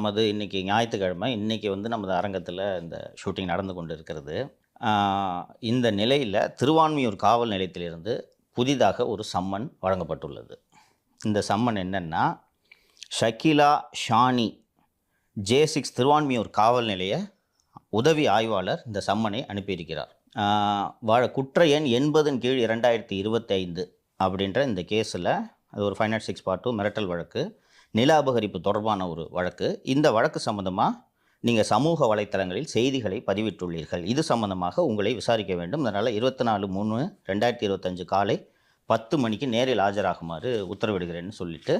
நமது இன்றைக்கி ஞாயிற்றுக்கிழமை இன்னைக்கு வந்து நமது அரங்கத்தில் இந்த ஷூட்டிங் நடந்து கொண்டு இருக்கிறது இந்த நிலையில் திருவான்மியூர் காவல் நிலையத்திலிருந்து புதிதாக ஒரு சம்மன் வழங்கப்பட்டுள்ளது. இந்த சம்மன் என்னென்னா ஷக்கிலா ஷானி ஜே சிக்ஸ் திருவான்மியூர் காவல் நிலைய உதவி ஆய்வாளர் இந்த சம்மனை அனுப்பியிருக்கிறார். வாழ குற்ற எண் எண்பதின் கீழ் இரண்டாயிரத்தி இருபத்தைந்து அப்படின்ற இந்த கேஸில் அது ஒரு five not six part two மிரட்டல் வழக்கு. நில அபகரிப்பு தொடர்பான ஒரு வழக்கு. இந்த வழக்கு சம்பந்தமாக நீங்கள் சமூக வலைத்தளங்களில் செய்திகளை பதிவிட்டுள்ளீர்கள். இது சம்பந்தமாக உங்களை விசாரிக்க வேண்டும். அதனால் இருபத்தி நாலு மூணு ரெண்டாயிரத்தி இருபத்தஞ்சு காலை பத்து மணிக்கு நேரில் ஆஜராகுமாறு உத்தரவிடுகிறேன்னு சொல்லிட்டு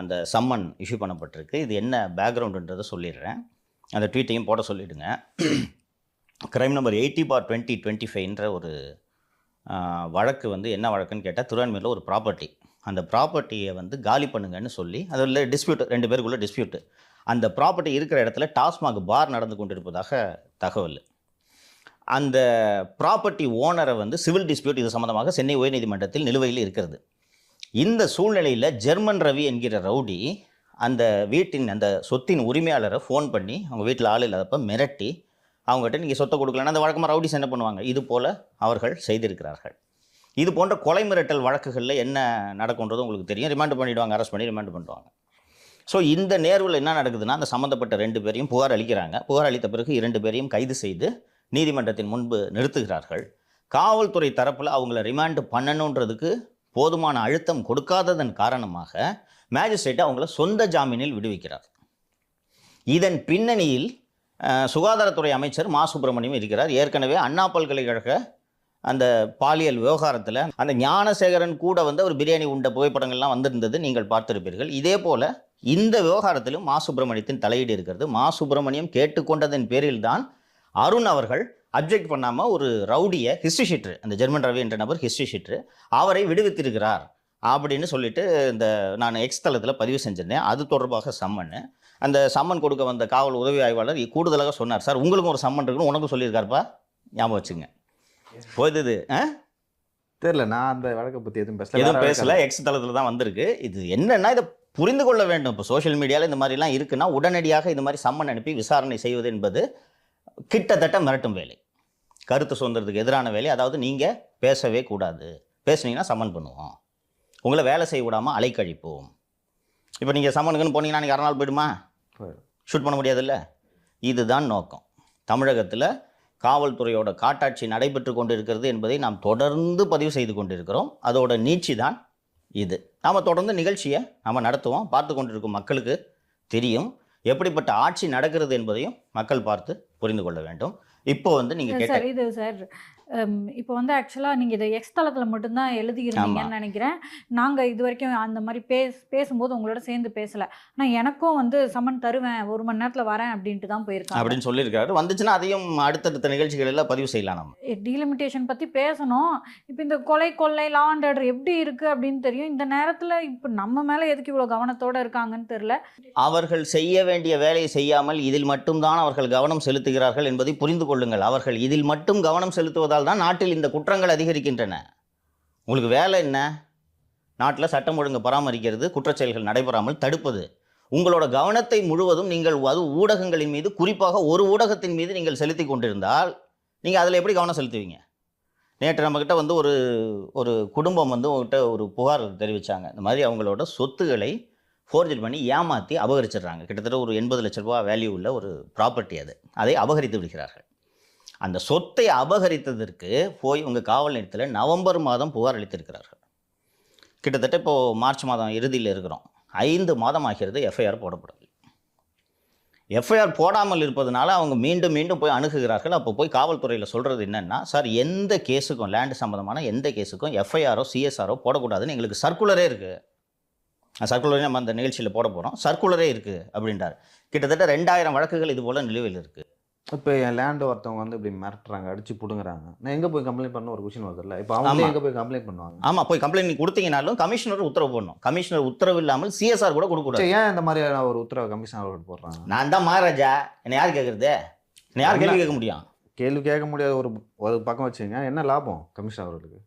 அந்த சம்மன் இஷ்யூ பண்ணப்பட்டிருக்கு. இது என்ன பேக்ரவுண்டுன்றதை சொல்லிடுறேன். அந்த ட்வீட்டையும் போட சொல்லிவிடுங்க crime number eighty four twenty twenty ஃபைவ்ன்ற ஒரு வழக்கு வந்து என்ன வழக்குன்னு கேட்டால் திருவான்மையில் ஒரு ப்ராப்பர்ட்டி அந்த ப்ராப்பர்ட்டியை வந்து காலி பண்ணுங்கன்னு சொல்லி அதில் டிஸ்பியூட் ரெண்டு பேருக்குள்ள டிஸ்பியூட்டு அந்த ப்ராப்பர்ட்டி இருக்கிற இடத்துல டாஸ்மாக் பார் நடந்து கொண்டிருப்பதாக தகவல். அந்த ப்ராப்பர்ட்டி ஓனரை வந்து சிவில் டிஸ்பியூட் இது சம்மந்தமாக சென்னை உயர்நீதிமன்றத்தில் நிலுவையில் இருக்கிறது. இந்த சூழ்நிலையில் ஜெர்மன் ரவி என்கிற ரவுடி அந்த வீட்டின் அந்த சொத்தின் உரிமையாளரை ஃபோன் பண்ணி அவங்க வீட்டில் ஆள் இல்லாதப்ப மிரட்டி அவங்ககிட்ட நீங்கள் சொத்தை கொடுக்கலன்னா அந்த வழக்கமாக ரவுடிஸ் என்ன பண்ணுவாங்க? இது போல் அவர்கள் செய்திருக்கிறார்கள். இது போன்ற கொலை மிரட்டல் வழக்குகளில் என்ன நடக்கும்ன்றது உங்களுக்கு தெரியும். ரிமாண்ட் பண்ணிவிடுவாங்க அரெஸ்ட் பண்ணி ரிமாண்ட் பண்ணுவாங்க ஸோ இந்த நேர்வில் என்ன நடக்குதுன்னா அந்த சம்மந்தப்பட்ட ரெண்டு பேரையும் புகார் அளிக்கிறாங்க. புகார் அளித்த பிறகு இரண்டு பேரையும் கைது செய்து நீதிமன்றத்தின் முன்பு நிறுத்துகிறார்கள். காவல்துறை தரப்பில் அவங்கள ரிமாண்ட் பண்ணணுன்றதுக்கு போதுமான அழுத்தம் கொடுக்காததன் காரணமாக மேஜிஸ்ட்ரேட் அவங்கள சொந்த ஜாமீனில் விடுவிக்கிறார். இதன் பின்னணியில் சுகாதாரத்துறை அமைச்சர் மா. சுப்பிரமணியம் இருக்கிறார். ஏற்கனவே அண்ணா பல்கலைக்கழக அந்த பாலியல் விவகாரத்தில் அந்த ஞானசேகரன் கூட வந்து அவர் பிரியாணி உண்ட புகைப்படங்கள்லாம் வந்திருந்தது நீங்கள் பார்த்திருப்பீர்கள். இதே போல் இந்த விவகாரத்திலும் மா சுப்பிரமணியத்தின் தலையீடு இருக்கிறது. மா சுப்பிரமணியம் கேட்டுக்கொண்டதன் பேரில் தான் அருண் அவர்கள் அப்ஜெக்ட் பண்ணாமல் ஒரு ரவுடியை ஹிஸ்ட்ரி ஷீட்ரு அந்த ஜெர்மன் ரவி என்ற நபர் ஹிஸ்ட்ரி ஷீட்ரு அவரை விடுவித்திருக்கிறார் அப்படின்னு சொல்லிட்டு இந்த நான் எக்ஸ் தளத்தில் பதிவு செஞ்சிருந்தேன். அது தொடர்பாக சம்மன். அந்த சம்மன் கொடுக்க வந்த காவல் உதவி ஆய்வாளர் கூடுதலாக சொன்னார் சார் உங்களுக்கும் ஒரு சம்மன் இருக்குன்னு உனக்கும் சொல்லியிருக்காருப்பா. ஞாபகம் வச்சுங்க. போய்து ஆ? தெரியல நான் அந்த வழக்கை பத்தி எதுவும் பேசல. எதுவும் பேசல எக்ஸ் தளத்தில் தான் வந்திருக்கு. இது என்னன்னா இதை புரிந்து கொள்ள வேண்டும். இப்போ சோஷியல் மீடியாவில் இந்த மாதிரிலாம் இருக்குன்னா உடனடியாக இந்த மாதிரி சம்மன் அனுப்பி விசாரணை செய்வது என்பது கிட்டத்தட்ட மிரட்டும் வேலை. கருத்து சுதந்திரத்துக்கு எதிரான வேலை. அதாவது நீங்கள் பேசவே கூடாது. பேசுனீங்கன்னா சம்மன் பண்ணுவோம். உங்களை வேலை செய்ய விடாமல் அலைக்கழிப்போம். இப்போ நீங்கள் சம்மனுக்குன்னு போனீங்கன்னா நீங்கள் அரை நாள் போயிடுமா? போயிடும். ஷூட் பண்ண முடியாதுல்ல? இதுதான் நோக்கம். தமிழகத்தில் காவல்துறையோட காட்டாட்சி நடைபெற்று கொண்டிருக்கிறது என்பதை நாம் தொடர்ந்து பதிவு செய்து கொண்டிருக்கிறோம். அதோட நீட்சி தான் இது. நாம் தொடர்ந்து நிகழ்ச்சியை நாம் நடத்துவோம். பார்த்து கொண்டிருக்கும் மக்களுக்கு தெரியும். எப்படிப்பட்ட ஆட்சி நடக்கிறது என்பதையும் மக்கள் பார்த்து புரிந்து கொள்ள வேண்டும். இப்போ வந்து நீங்கள் கேட்ட சார் இது சார் இப்போ வந்து ஆக்சுவலாக நீங்கள் இதை எக்ஸ் தளத்தில் மட்டும்தான் எழுதியிருந்தீங்கன்னு நினைக்கிறேன். நாங்கள் இது வரைக்கும் அந்த மாதிரி பேஸ் பேசும்போது உங்களோட சேர்ந்து பேசலை. ஆனால் எனக்கும் வந்து சம்மன் தருவேன் ஒரு மணி நேரத்தில் வரேன் அப்படின்ட்டு தான் போயிருக்காங்க. அப்படின்னு சொல்லியிருக்காரு. வந்துச்சுன்னா அதையும் அடுத்தடுத்த நிகழ்ச்சிகளில் பதிவு செய்யலாம் நம்ம. டீலிமிட்டேஷன் பற்றி பேசணும். இப்போ இந்த கொலை கொள்ளை லா அண்ட் ஆர்டர் எப்படி இருக்குது அப்படின்னு தெரியும். இந்த நேரத்தில் இப்போ நம்ம மேலே எதுக்கு இவ்வளோ கவனத்தோடு இருக்காங்கன்னு தெரில அவர்கள் செய்ய வேண்டிய வேலையை செய்யாமல் இதில் மட்டும்தான் அவர்கள் கவனம் செலுத்துகிறார்கள் என்பதை புரிந்து கொள்ளுங்கள். அவர்கள் இதில் மட்டும் கவனம் செலுத்துவதால் தான் நாட்டில் இந்த குற்றங்கள் அதிகரிக்கின்றன. உங்களுக்கு வேலை என்ன? நாட்டில் சட்டம் ஒழுங்கு பராமரிக்கிறது குற்றச்செயல்கள் நடைபெறாமல் தடுப்பது. உங்களோட கவனத்தை முழுவதும் நீங்கள் அது ஊடகங்களின் மீது குறிப்பாக ஒரு ஊடகத்தின் மீது நீங்கள் செலுத்தி கொண்டிருந்தால் நீங்கள் அதில் எப்படி கவனம் செலுத்துவீங்க? நேற்று நம்மக்கிட்ட வந்து ஒரு ஒரு குடும்பம் வந்து உங்ககிட்ட ஒரு புகார் தெரிவித்தாங்க இந்த மாதிரி அவங்களோட சொத்துக்களை ஃபோர்ஜில் பண்ணி ஏமாற்றி அபகரிச்சிடுறாங்க. கிட்டத்தட்ட ஒரு எண்பது லட்ச ரூபா வேல்யூ உள்ள ஒரு ப்ராப்பர்ட்டி அது. அதை அபகரித்து விடுகிறார்கள். அந்த சொத்தை அபகரித்ததற்கு போய் உங்கள் காவல் நிலையத்தில் நவம்பர் மாதம் புகார் அளித்திருக்கிறார்கள். கிட்டத்தட்ட இப்போது மார்ச் மாதம் இறுதியில் இருக்கிறோம். ஐந்து மாதம் ஆகிறது எஃப்ஐஆர் போடப்படவில்லை. எஃப்ஐஆர் போடாமல் இருப்பதனால அவங்க மீண்டும் மீண்டும் போய் அணுகுகிறார்கள். அப்போ போய் காவல்துறையில் சொல்கிறது என்னென்னா சார் எந்த கேஸுக்கும் லேண்டு சம்மந்தமான எந்த கேஸுக்கும் எஃப்ஐஆரோ சிஎஸ்ஆரோ போடக்கூடாதுன்னு எங்களுக்கு சர்க்குலரே இருக்குது சர்க்குலரே நம்ம அந்த நிகழ்ச்சியில் போட போகிறோம் சர்க்குலரே இருக்குது அப்படின்றார். கிட்டத்தட்ட ரெண்டாயிரம் வழக்குகள் இது போல் நிலுவையில் இருக்குது இப்போ என் லேண்ட் ஒருத்தவங்க வந்து இப்படி மிரட்டுறாங்க அடிச்சு புடுங்குறாங்க. நான் எங்க போய் கம்ப்ளைண்ட் பண்ண ஒரு கொஸ்டின் வருதுல்ல? இப்போ அவங்க. எங்க போய் கம்ப்ளைண்ட் பண்ணுவாங்க? ஆமாம் போய் கம்ப்ளைண்ட் கொடுத்தீங்கனாலும் கமிஷனர் உத்தரவு போடணும். கமிஷனர் உத்தரவு இல்லாமல் சிஎஸ்ஆர் கூட கொடுக்கக்கூடாது ஏன் இந்த மாதிரியான ஒரு உத்தரவு கமிஷன் அவர்கள் போடுறாங்க? நான் தான் மகாராஜா என்னை யார் கேட்குறது என்னை யார் கேள்வி கேட்க முடியும்? கேள்வி கேட்க முடியாத ஒரு ஒரு பக்கம் வச்சுங்க என்ன லாபம் கமிஷன் அவர்களுக்கு?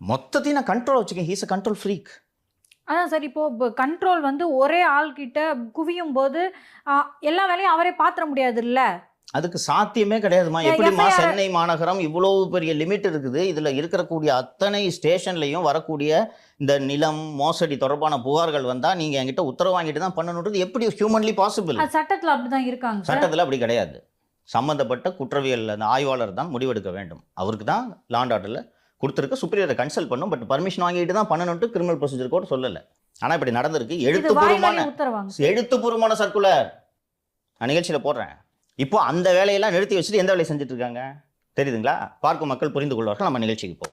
மொத்தத்தையும் நான் கண்ட்ரோல் வச்சுக்கேன். ஹீஸ் அ கண்ட்ரோல் ஃப்ரீக் அதான் சார் இப்போ கண்ட்ரோல் வந்து ஒரே ஆள்கிட்ட குவியும் போது எல்லா வேலையும் அவரே பாத்திர முடியாது இல்ல அதுக்கு சாத்தியமே கிடையாதுமா. எப்படிமா சென்னை மாநகரம் இவ்வளவு பெரிய லிமிட் இருக்குது. இதுல இருக்கக்கூடிய அத்தனை ஸ்டேஷன்லயும் வரக்கூடிய இந்த நிலம் மோசடி தொடர்பான புகார்கள் வந்தா நீங்க என்கிட்ட உத்தரவு வாங்கிட்டு தான் பண்ணணுன்றது எப்படி ஹியூமன்லி பாசிபிள் சட்டத்துல அப்படிதான் இருக்காங்க சட்டத்துல அப்படி கிடையாது. சம்பந்தப்பட்ட குற்றவியல் அந்த ஆய்வாளர் தான் முடிவெடுக்க வேண்டும். அவருக்கு தான் லாண்ட் ஆர்டரில் கொடுத்துருக்க சுப்ரியரை கன்சல்ட் பண்ணும். பட் பர்மிஷன் வாங்கிட்டு தான் பண்ணணும்ட்டு கிரிமினல் ப்ரொசீஜர் கோட் சொல்லலை. ஆனால் இப்படி நடந்திருக்கு. எழுத்துப்பூர்வமான எழுத்துப்பூர்வமான சர்க்குலர் நான் நிகழ்ச்சியில் போடுறேன். இப்போ அந்த வேலையெல்லாம் நிறுத்தி வச்சுட்டு எந்த வேலையை செஞ்சுட்டு இருக்காங்க? தெரியுதுங்களா? பார்க்கும் மக்கள் புரிந்து கொள்வார்கள். நம்ம நிகழ்ச்சிக்கு போவோம்.